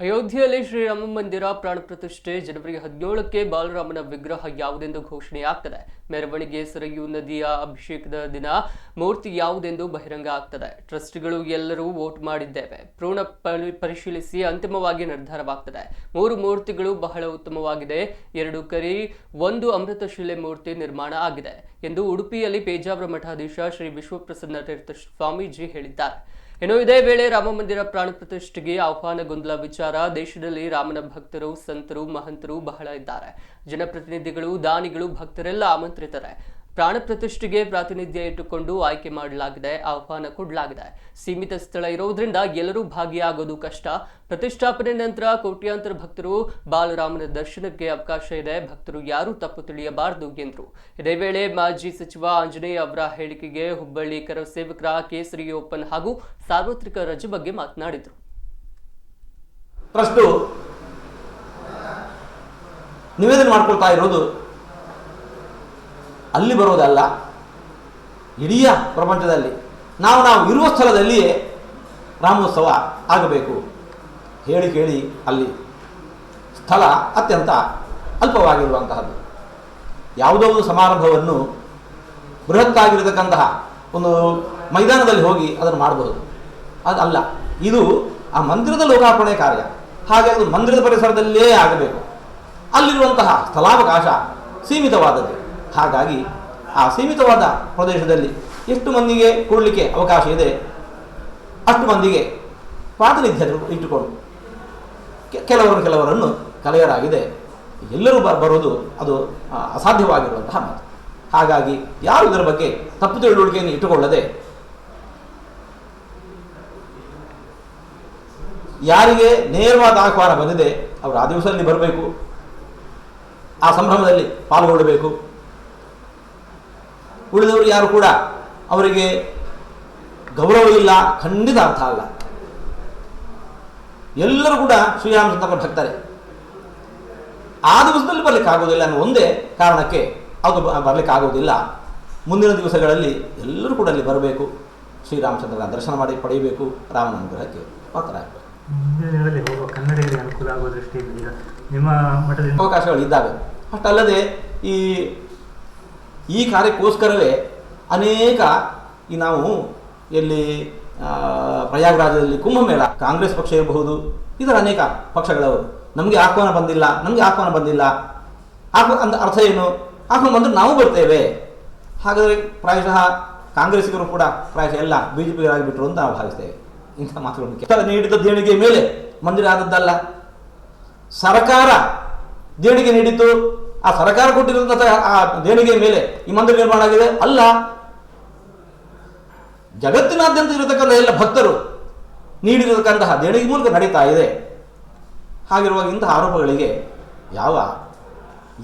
ಅಯೋಧ್ಯೆಯಲ್ಲಿ ಶ್ರೀರಾಮ ಮಂದಿರ ಪ್ರಾಣ ಪ್ರತಿಷ್ಠೆ ಜನವರಿ ಹದಿನೇಳಕ್ಕೆ ಬಾಲರಾಮನ ವಿಗ್ರಹ ಯಾವುದೆಂದು ಘೋಷಣೆಯಾಗ್ತದೆ. ಮೆರವಣಿಗೆ, ಸರಯು ನದಿಯ ಅಭಿಷೇಕದ ದಿನ ಮೂರ್ತಿ ಯಾವುದೆಂದು ಬಹಿರಂಗ ಆಗ್ತದೆ. ಟ್ರಸ್ಟ್ಗಳು ಎಲ್ಲರೂ ವೋಟ್ ಮಾಡಿದ್ದೇವೆ. ಪೂರ್ಣ ಪರಿ- ಪರಿಶೀಲಿಸಿ ಅಂತಿಮವಾಗಿ ನಿರ್ಧಾರವಾಗ್ತದೆ. ಮೂರು ಮೂರ್ತಿಗಳು ಬಹಳ ಉತ್ತಮವಾಗಿದೆ. ಎರಡು ಕರಿ, ಒಂದು ಅಮೃತಶಿಲೆ ಮೂರ್ತಿ ನಿರ್ಮಾಣ ಆಗಿದೆ ಎಂದು ಉಡುಪಿಯಲ್ಲಿ ಪೇಜಾವರ ಮಠಾಧೀಶ ಶ್ರೀ ವಿಶ್ವಪ್ರಸನ್ನ ತೀರ್ಥ ಸ್ವಾಮೀಜಿ ಹೇಳಿದ್ದಾರೆ. ಇನ್ನು ಇದೇ ವೇಳೆ ರಾಮ ಮಂದಿರ ಪ್ರಾಣ ಪ್ರತಿಷ್ಠೆಗೆ ಆಹ್ವಾನ, ಗೊಂದಲ, ವಿಚಾರ, ದೇಶದಲ್ಲಿ ರಾಮನ ಭಕ್ತರು, ಸಂತರು, ಮಹಂತರು ಬಹಳ ಇದ್ದಾರೆ. ಜನಪ್ರತಿನಿಧಿಗಳು, ದಾನಿಗಳು, ಭಕ್ತರೆಲ್ಲ ಆಮಂತ್ರಿತರೆ. ಪ್ರಾಣ ಪ್ರತಿಷ್ಠೆಗೆ ಪ್ರಾತಿನಿಧ್ಯ ಇಟ್ಟುಕೊಂಡು ಆಯ್ಕೆ ಮಾಡಲಾಗಿದೆ, ಆಹ್ವಾನ ಕೊಡಲಾಗಿದೆ. ಸೀಮಿತ ಸ್ಥಳ ಇರೋದ್ರಿಂದ ಎಲ್ಲರೂ ಭಾಗಿಯಾಗೋದು ಕಷ್ಟ. ಪ್ರತಿಷ್ಠಾಪನೆ ನಂತರ ಕೋಟ್ಯಾಂತರ ಭಕ್ತರು ಬಾಲರಾಮನ ದರ್ಶನಕ್ಕೆ ಅವಕಾಶ ಇದೆ. ಭಕ್ತರು ಯಾರೂ ತಪ್ಪು ತಿಳಿಯಬಾರದು ಎಂದರು. ಇದೇ ವೇಳೆ ಮಾಜಿ ಸಚಿವ ಆಂಜನೇಯ ಅವರ ಹೇಳಿಕೆಗೆ ಹುಬ್ಬಳ್ಳಿ ಕರ ಸೇವಕರ ಕೇಸರಿ ಓಪನ್ ಹಾಗೂ ಸಾರ್ವತ್ರಿಕ ರಜೆ ಬಗ್ಗೆ ಮಾತನಾಡಿದರು. ನಿವೇದನೆ ಮಾಡ್ಕೊಳ್ತಾ ಇರೋದು ಅಲ್ಲಿ ಬರೋದಲ್ಲ ಇಡೀ ಪ್ರಪಂಚದಲ್ಲಿ. ನಾವು ನಾವು ಇರುವ ಸ್ಥಳದಲ್ಲಿಯೇ ರಾಮೋತ್ಸವ ಆಗಬೇಕು. ಹೇಳಿ ಕೇಳಿ ಅಲ್ಲಿ. ಸ್ಥಳ ಅತ್ಯಂತ ಅಲ್ಪವಾಗಿರುವಂತಹದ್ದು. ಯಾವುದೋ ಒಂದು ಸಮಾರಂಭವನ್ನು ಬೃಹತ್ತಾಗಿರತಕ್ಕಂತಹ ಒಂದು ಮೈದಾನದಲ್ಲಿ ಹೋಗಿ ಅದನ್ನು ಮಾಡಬಹುದು. ಅಲ್ಲ. ಇದು ಆ ಮಂದಿರದ ಲೋಕಾರ್ಪಣೆ ಕಾರ್ಯ. ಹಾಗೆ ಅದು ಮಂದಿರದ ಪರಿಸರದಲ್ಲೇ ಆಗಬೇಕು. ಅಲ್ಲಿರುವಂತಹ ಸ್ಥಳಾವಕಾಶ ಸೀಮಿತವಾದದ್ದು. ಹಾಗಾಗಿ ಆ ಸೀಮಿತವಾದ ಪ್ರದೇಶದಲ್ಲಿ ಎಷ್ಟು ಮಂದಿಗೆ ಕೂಡಲಿಕ್ಕೆ ಅವಕಾಶ ಇದೆ, ಅಷ್ಟು ಮಂದಿಗೆ ಪ್ರಾತಿನಿಧ್ಯ ಇಟ್ಟುಕೊಂಡು ಕೆಲವರು ಕೆಲವರನ್ನು ಕಲೆಯರಾಗಿದೆ. ಎಲ್ಲರೂ ಬರೋದು ಅದು ಅಸಾಧ್ಯವಾಗಿರುವಂತಹ ಮಾತು. ಹಾಗಾಗಿ ಯಾರು ಇದರ ಬಗ್ಗೆ ತಪ್ಪು ತಿಳುವಳಿಕೆಯನ್ನು ಇಟ್ಟುಕೊಳ್ಳದೆ ಯಾರಿಗೆ ನೇರವಾದ ಆಹ್ವಾನ ಬಂದಿದೆ, ಅವರು ಆ ದಿವಸದಲ್ಲಿ ಬರಬೇಕು, ಆ ಸಂಭ್ರಮದಲ್ಲಿ ಪಾಲ್ಗೊಳ್ಳಬೇಕು ಉಳಿದವರು ಯಾರು ಕೂಡ ಅವರಿಗೆ ಗೌರವ ಇಲ್ಲ ಖಂಡಿತ ಅರ್ಥ ಅಲ್ಲ. ಎಲ್ಲರೂ ಕೂಡ ಶ್ರೀರಾಮಚಂದ್ರ ಹಾಕ್ತಾರೆ ಆ ದಿವಸದಲ್ಲಿ ಬರಲಿಕ್ಕೆ ಆಗೋದಿಲ್ಲ ಅನ್ನೋ ಒಂದೇ ಕಾರಣಕ್ಕೆ ಅದು ಬರಲಿಕ್ಕೆ ಆಗೋದಿಲ್ಲ ಮುಂದಿನ ದಿವಸಗಳಲ್ಲಿ ಎಲ್ಲರೂ ಕೂಡ ಅಲ್ಲಿ ಬರಬೇಕು. ಶ್ರೀರಾಮಚಂದ್ರನ ದರ್ಶನ ಮಾಡಿ ಪಡೆಯಬೇಕು. ರಾಮನ ಅನುಗ್ರಹಕ್ಕೆ ಪಾತ್ರರಾಗಬೇಕು. ಮುಂದಿನ ದಿನದಲ್ಲಿ ಹೋಗುವ ಕನ್ನಡಿಗರಿಗೆ ಅನುಕೂಲ ಆಗುವ ದೃಷ್ಟಿಯಿಂದ ನಿಮ್ಮ ಮಠದಿಂದ ಅವಕಾಶಗಳು ಇದ್ದಾವೆ. ಅಷ್ಟಲ್ಲದೆ ಈ ಈ ಕಾರ್ಯಕ್ಕೋಸ್ಕರವೇ ಅನೇಕ ಈ ನಾವು ಎಲ್ಲಿ ಆ, ಪ್ರಯಾಗ್ರಾಜದಲ್ಲಿ ಕುಂಭಮೇಳ ಕಾಂಗ್ರೆಸ್ ಪಕ್ಷ ಇರಬಹುದು ಇದರ ಅನೇಕ ಪಕ್ಷಗಳವರು. ನಮಗೆ ಆಹ್ವಾನ ಬಂದಿಲ್ಲ ನಮಗೆ ಆಹ್ವಾನ ಬಂದಿಲ್ಲ. ಆಹ್ವ ಅಂತ ಅರ್ಥ ಏನು? ಆಹ್ವಾನ ಬಂದರೆ ನಾವು ಬರ್ತೇವೆ. ಹಾಗಾದರೆ ಪ್ರಾಯಶಃ ಕಾಂಗ್ರೆಸ್ಸಿಗರು ಕೂಡ ಪ್ರಾಯಶಃ ಎಲ್ಲ ಬಿ ಜೆ ಪಿಗರಾಗಿಬಿಟ್ರು ಅಂತ ನಾವು ಭಾವಿಸ್ತೇವೆ. ಇಂಥ ಮಾತುಗಳನ್ನು ನೀಡಿದ ದೇಣಿಗೆ ಮೇಲೆ ಮಂದಿರ ಆದದ್ದಲ್ಲ ಸರ್ಕಾರ ದೇಣಿಗೆ ನೀಡಿದ್ದು ಆ ಸರ್ಕಾರ ಕೊಟ್ಟಿರುವಂತಹ ಆ ದೇಣಿಗೆ ಮೇಲೆ ಈ ಮಂದಿರ ನಿರ್ಮಾಣ ಆಗಿದೆ? ಅಲ್ಲ. ಜಗತ್ತಿನಾದ್ಯಂತ ಇರತಕ್ಕಂಥ ಎಲ್ಲ ಭಕ್ತರು ನೀಡಿರತಕ್ಕಂತಹ ದೇಣಿಗೆ ಮೂಲಕ ನಡೀತಾ ಇದೆ. ಹಾಗಿರುವಾಗ ಇಂತಹ ಆರೋಪಗಳಿಗೆ ಯಾವ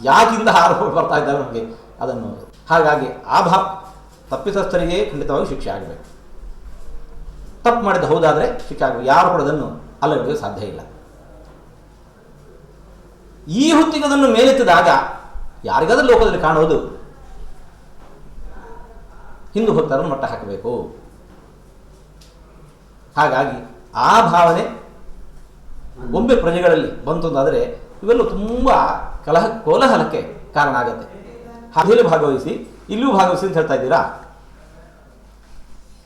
ಯಾಕಿಂತಹ ಆರೋಪಗಳು ಬರ್ತಾ ಇದ್ದಾವೆ ನಮಗೆ? ಅದನ್ನು ಹಾಗಾಗಿ ಆ ಭಾ ತಪ್ಪಿತಸ್ಥರಿಗೆ ಖಂಡಿತವಾಗಿ ಶಿಕ್ಷೆ ಆಗಬೇಕು. ತಪ್ಪು ಮಾಡಿದ ಹೌದಾದರೆ ಶಿಕ್ಷೆ ಆಗಬೇಕು. ಯಾರು ಕೂಡ ಅದನ್ನು ಅಲ್ಲಗಳಿಗೆ ಸಾಧ್ಯ ಇಲ್ಲ. ಈ ಹೊತ್ತಿಗೆ ಅದನ್ನು ಮೇಲೆತ್ತಿದಾಗ ಯಾರಿಗಾದ್ರೂ ಲೋಕದಲ್ಲಿ ಕಾಣೋದು. ಹಿಂದೂ ಭಕ್ತರನ್ನು ಮಟ್ಟ ಹಾಕಬೇಕು. ಹಾಗಾಗಿ ಆ ಭಾವನೆ ಒಮ್ಮೆ ಪ್ರಜೆಗಳಲ್ಲಿ ಬಂತು ಅಂತಾದರೆ ಇವೆಲ್ಲ ತುಂಬ ಕಲಹ ಕೋಲಾಹಲಕ್ಕೆ ಕಾರಣ ಆಗುತ್ತೆ. ಹಾಗೆಲ್ಲೂ ಭಾಗವಹಿಸಿ, ಇಲ್ಲಿಯೂ ಭಾಗವಹಿಸಿ ಅಂತ ಹೇಳ್ತಾ ಇದ್ದೀರಾ?